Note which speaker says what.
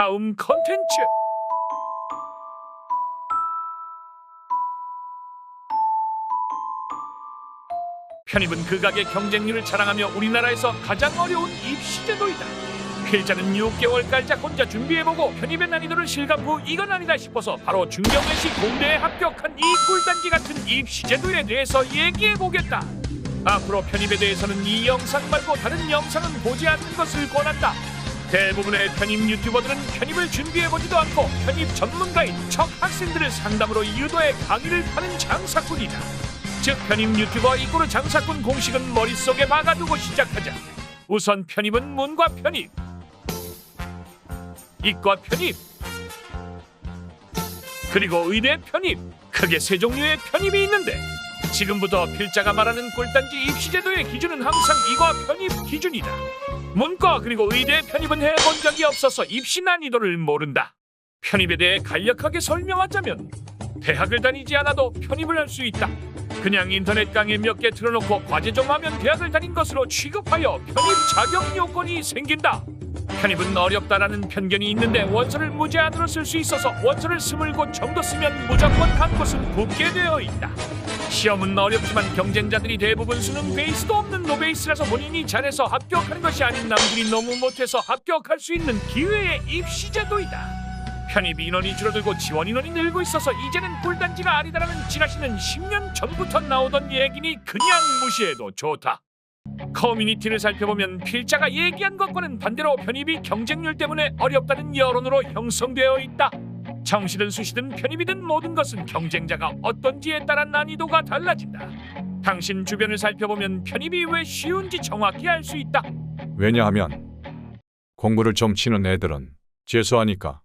Speaker 1: 다음 컨텐츠 편입은 극악의 경쟁률을 자랑하며 우리나라에서 가장 어려운 입시제도이다. 필자는 6개월 깔짝 혼자 준비해보고 편입의 난이도를 실감 후 이건 아니다 싶어서 바로 중경외시 공대에 합격한 이 꿀단지 같은 입시제도에 대해서 얘기해보겠다. 앞으로 편입에 대해서는 이 영상 말고 다른 영상은 보지 않는 것을 권한다. 대부분의 편입 유튜버들은 편입을 준비해보지도 않고 편입 전문가인 척 학생들을 상담으로 유도해 강의를 파는 장사꾼이다. 즉 편입 유튜버 이꼬르 장사꾼 공식은 머릿속에 박아두고 시작하자. 우선 편입은 문과 편입, 이과 편입, 그리고 의대 편입. 크게 세 종류의 편입이 있는데 지금부터 필자가 말하는 꿀단지 입시제도의 기준은 항상 이과 편입 기준이다. 문과 그리고 의대 편입은 해본 적이 없어서 입시 난이도를 모른다. 편입에 대해 간략하게 설명하자면 대학을 다니지 않아도 편입을 할 수 있다. 그냥 인터넷 강의 몇 개 틀어놓고 과제 좀 하면 대학을 다닌 것으로 취급하여 편입 자격 요건이 생긴다. 편입은 어렵다라는 편견이 있는데 원서를 무제한으로 쓸 수 있어서 원서를 스물 곳 정도 쓰면 무조건 한 곳은 붙게 되어 있다. 시험은 어렵지만 경쟁자들이 대부분 수능 베이스도 없는 노베이스라서 본인이 잘해서 합격하는 것이 아닌 남들이 너무 못해서 합격할 수 있는 기회의 입시제도이다. 편입 인원이 줄어들고 지원 인원이 늘고 있어서 이제는 꿀단지가 아니다라는 지라시는 10년 전부터 나오던 얘기니 그냥 무시해도 좋다. 커뮤니티를 살펴보면 필자가 얘기한 것과는 반대로 편입이 경쟁률 때문에 어렵다는 여론으로 형성되어 있다. 정시든 수시든 편입이든 모든 것은 경쟁자가 어떤지에 따라 난이도가 달라진다. 당신 주변을 살펴보면 편입이 왜 쉬운지 정확히 알 수 있다.
Speaker 2: 왜냐하면 공부를 좀 치는 애들은 재수하니까